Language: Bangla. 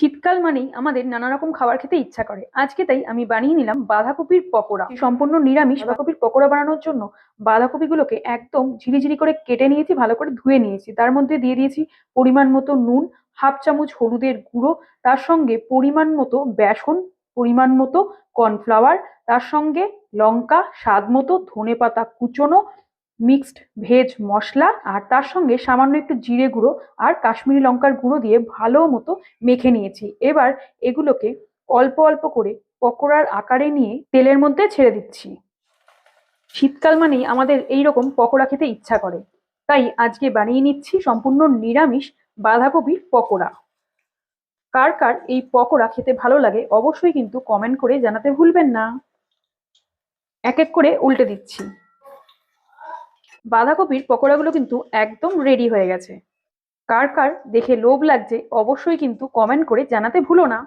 শীতকাল মানেই আমাদের নানা রকম খাবার খেতে ইচ্ছা করে। আজকে তাই আমি বানিয়ে নিলাম বাঁধাকপির পকোড়া। সম্পূর্ণ নিরামিষ বাঁধাকপির পকোড়া বানানোর জন্য বাঁধাকপিগুলোকে একদম ঝিরিঝিরি করে কেটে নিয়েছি ভালো করে ধুয়ে নিয়েছি। তার মধ্যে দিয়ে দিয়েছি পরিমাণ মতো নুন হাফ চামচ হলুদের গুঁড়ো তার সঙ্গে পরিমাণ মতো বেসন পরিমাণ মতো কর্নফ্লাওয়ার তার সঙ্গে লঙ্কা স্বাদ মতো ধনে পাতা কুচোনো মিক্সড ভেজ মশলা আর তার সঙ্গে সামান্য একটু জিরে গুঁড়ো আর কাশ্মীরি লঙ্কার গুঁড়ো দিয়ে ভালো মতো মেখে নিয়েছি। এবার এগুলোকে অল্প অল্প করে পকোড়ার আকারে নিয়ে তেলের মধ্যে ছেড়ে দিচ্ছি। শীতকাল মানেই আমাদের এই রকম পকোড়া খেতে ইচ্ছা করে। তাই আজকে বানিয়ে নিচ্ছি সম্পূর্ণ নিরামিষ বাঁধাকপির পকোড়া। কার কার এই পকোড়া খেতে ভালো লাগে অবশ্যই কিন্তু কমেন্ট করে জানাতে ভুলবেন না। এক এক করে উল্টে দিচ্ছি। বাঁধাকপির পকোড়াগুলো কিন্তু একদম রেডি হয়ে গেছে। কার কার দেখে লোভ লাগছে, অবশ্যই কিন্তু কমেন্ট করে জানাতে ভুলো না।